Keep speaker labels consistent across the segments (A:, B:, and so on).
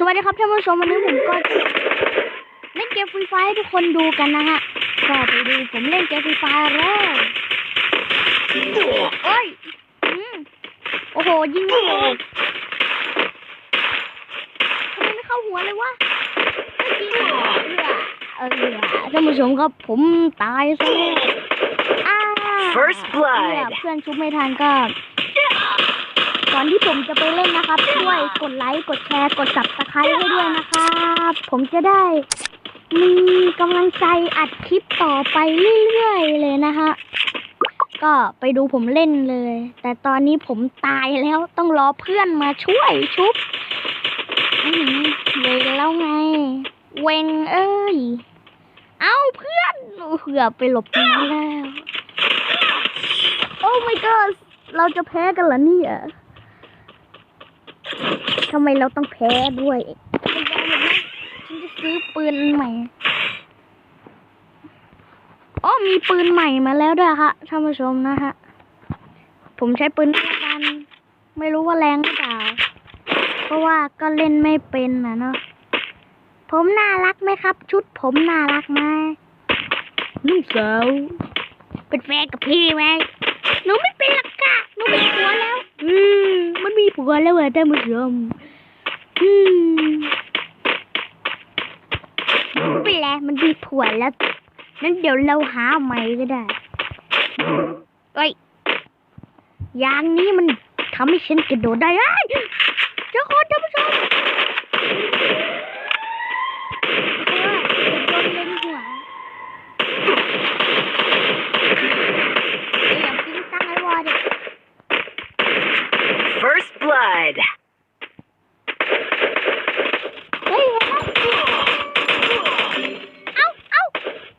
A: สวัสดีครับท่านผู้ชมวันนี้ผมก็จะเล่นเกมฟรีไฟให้ทุกคนดูกันนะฮะก็ไปดูผมเล่นเกมฟรีไฟแล้วโอ้ยอืมโอ้โหยิงไม่โดนทำไมไม่เข้าหัวเลยวะไม่จริงเหรอเออเออท่านผู้ชมครับผมตายซะแล้วอ้า
B: First blood
A: เนี่ยเพื่อนชุบไม่ทันก็ ก่อนที่ผมจะไปเล่นนะครับ ช่วยกดไลค์กดแชร์กด subscribe ให้ด้วยนะครับ ผมจะได้ มีกำลังใจอัดคลิปต่อไปเรื่อยๆเลยนะฮะก็ไปดูผมเล่นเลย แต่ตอนนี้ผมตายแล้วต้องรอเพื่อนมาช่วยชุบอื้อหือเวงแล้วไง เวงเอ้ย เอาเพื่อนเผื่อไปหลบตรงนั้นแล้ว โอ้ my god เราจะแพ้กันเหรอเนี่ย ทำไมเราต้องแพ้ด้วยไม่ได้เลยนะฉันจะซื้อปืนใหม่อ๋อมีปืนใหม่มาแล้วด้วยค่ะท่านผู้ชมนะฮะ ผมใช้ปืนนี้ละกันไม่รู้ว่าแรงหรือเปล่า เพราะว่าก็เล่นไม่เป็นนะเนาะ ผมน่ารักไหมครับ ชุดผมน่ารักไหมลูกสาวเป็นแฟนกับพี่ไหมหนูไม่เป็นหลักกะหนูมีผัวแล้ว อืมมันมีผัวแล้วเหรอท่านผู้ชมอืมไม่เป็นไรมันมีผัวแล้วนั้นเดี๋ยวเราหาใหม่ก็ได้เอ้ยยางนี้มันทำให้ฉันกระโดดได้เจ้าคนท่านผู้ชมเออโดนเล็งหัว อย่าปิ้งตั้งไอ้วอเด็ก
B: First blood.
A: เฮ้ยเห็นไหมเอ้าเอ้า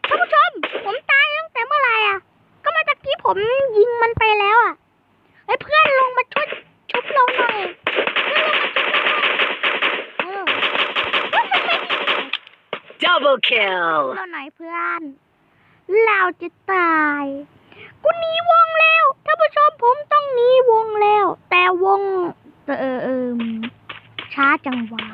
A: ท่านผู้ชม ผมตายตั้งแต่เมื่อไหร่อะ ก็เมาตะกี้ผมยิงมันไปแล้วอะไอ้ยเพื่อนลงมาช่วยชุบเราหน่อย เพื่อนลงมาชุบเราหน่อยเออเฮ้ยมันไม่มี
B: Double kill.
A: เราไหนเพื่อน เราจะตายกูหนีวงแล้วท่านผู้ชมผมต้องหนีวงแล้ว แต่วงเออเออช้าจังหวะ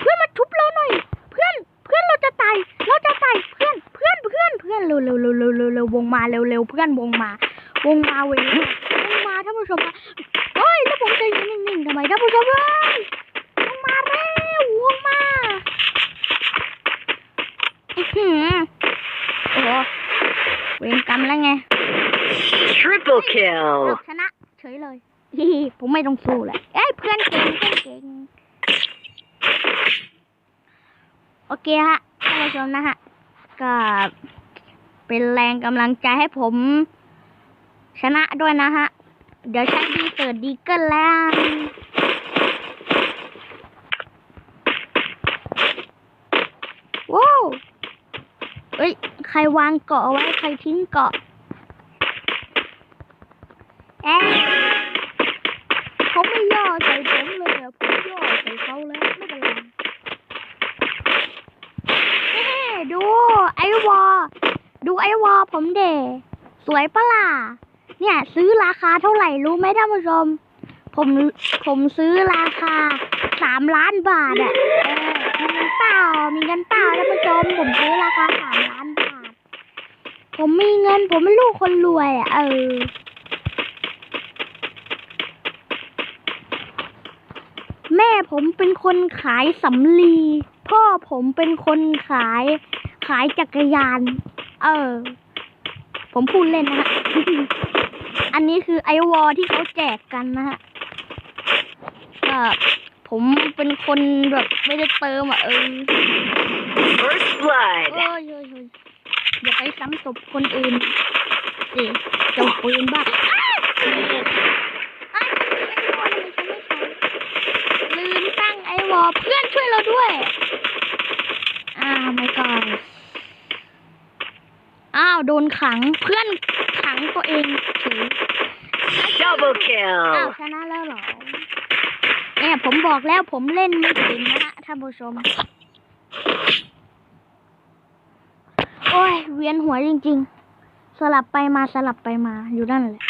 A: เพื่อนมาทุบเราหน่อย เพื่อนเพื่อนเราจะตายเราจะตายเพื่อนเพื่อนเพื่อนเพื่อนเร็วเร็วเร็วเร็วเร็วเร็ววงมาเร็วเร็วเพื่อนวงมา วงมาเว้ยวงมาท่านผู้ชมเฮ้ยแล้วผมจะยืนนิ่งๆทำไมท่านผู้ชมเฮ้ยวงมาเร็ววงมาอื้อหือโอ้โห เวรกรรมแล้วไง
B: Triple kill.
A: เอาชนะเฉยเลยฮิฮิผมไม่ต้องสู้แหละเอ้ยเพื่อนเก่งเพื่อนเก่งโอเคฮะท่านผู้ชมนะฮะก็เป็นแรงกำลังใจให้ผม ชนะด้วยนะฮะ เดี๋ยวใช้ดีเกิดดีเกินแล้วว้าว เอ้ย ใครวางเกาะเอาไว้ ใครทิ้งเกาะเอ๊ะเขาไม่ย่อใส่ผมเลยอะผมย่อใส่เขาแล้วไม่เป็นไรเฮ้ดู ไอวอ ดูไอวอผมเดสวยปะล่ะ เนี่ย ซื้อราคาเท่าไหร่รู้ไหมท่านผู้ชม ผม ผมซื้อราคาสามล้านบาทอะ มีเงินเปล่า มีเงินเปล่าท่านผู้ชมผมซื้อราคาสามล้านบาท ผมมีเงิน ผมเป็นลูกคนรวยอะเออ แม่ผมเป็นคนขายสำลี พ่อผมเป็นคนขายขายจักรยาน เออ ผมพูดเล่นนะฮะ อันนี้คือไอวอที่เขาแจกกันนะฮะก็ ผมเป็นคนแบบไม่ได้เติมอะเออ
B: First
A: เอ้ย
B: blood.
A: เอ้ยเอ้ยอย่าไปซ้ำศพคนอื่นสิเจ้าปืนบ้าอ้าวอ้าวไอวอทำไมฉันไม่ใช้ลืมตั้งไอวอลเพื่อนช่วยเราด้วย อ้าวไม่ก่อนอ้าว โดนขังเพื่อนขังตัวเองเฉย
B: Double
A: อ้าว
B: kill.
A: ชนะแล้วเหรอ เนี่ยผมบอกแล้วผมเล่นไม่ถึงนะฮะท่านผู้ชม โอ้ย เวียนหัวจริง ๆ สลับไปมาสลับไปมาอยู่นั่นแหละ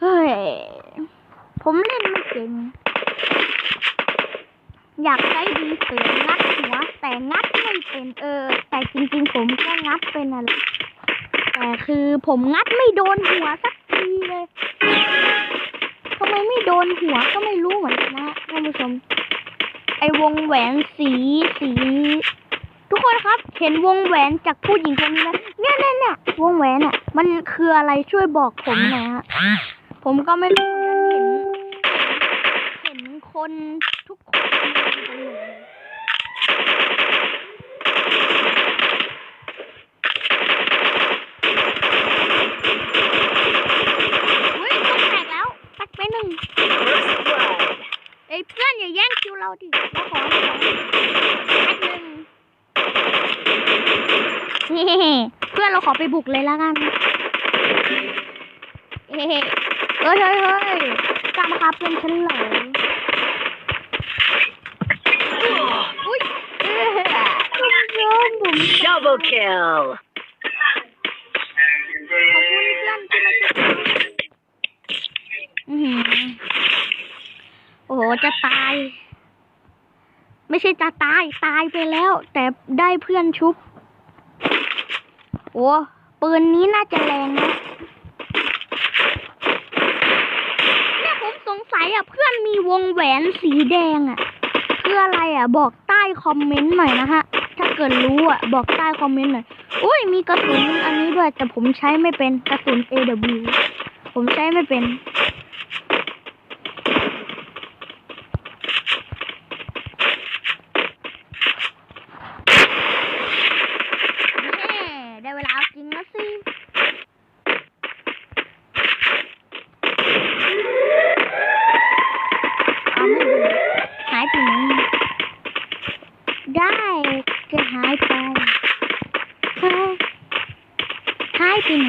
A: เฮ้ย ผมเล่นไม่เก่งอยากใช้ดีเสืองัดหัว แต่งัดไม่เป็นเออ แต่จริง ๆ ผมก็งัดเป็นอะไรแต่คือผมงัดไม่โดนหัวสักทีเลย ไมไม่โดนหัวก็ไม่รู้เหมือนกันนะท่านผู้ชม ไอวงแหวนสีสี ทุกคนครับ เห็นวงแหวนจากผู้หญิงคนนี้ไหมเนี่ยเนี่ยเนี่ยวงแหวนอะ มันคืออะไรช่วยบอกผมหน่อยฮะผมก็ไม่รู้เหมือนกันเห็น เห็นคนทุกคนเป็นกันหมดเลยอุ้ยต้องแตกแล้วแตกไปหนึ่ง
B: First blood.
A: เอ้ยเพื่อนอย่าแย่งคิวเราดิเราขอเราขอแป๊บหนึ่งเฮ้เพื่อนเราขอ ไปบุกเลยแล้วกันเฮ้ยเฮ้ยเฮ้ยกล้ามาครับเพื่อนฉันเหรออุ้ยเอ้ยคุณผู้ชมผม
B: Double kill.
A: ขอบคุณเพื่อนที่มาช่วยอือหือโอ้โห จะตาย ไม่ใช่จะตาย ตายไปแล้ว แต่ได้เพื่อนชุบ โอ้ปืนนี้น่าจะแรงนะเนี่ยผมสงสัยอะเพื่อนมีวงแหวนสีแดงอะคืออะไรอะ บอกใต้คอมเมนต์หน่อยนะฮะ ถ้าเกิดรู้อะ บอกใต้คอมเมนต์หน่อยอุ้ยมีกระสุนอันนี้ด้วย แต่ผมใช้ไม่เป็นกระสุน AW ผมใช้ไม่เป็น แน่ได้เวลาเอาจริงแล้วสิเอาไม่ดูหายไปไหนได้จะหายไปหายหายไปไหน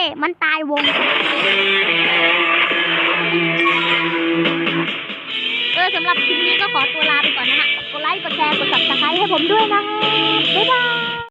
A: มันตายวง เออสำหรับคลิปนี้ก็ขอตัวลาไปก่อนนะฮะ กดไลค์ กดแชร์ กด subscribe ให้ผมด้วยนะฮะบ๊ายบาย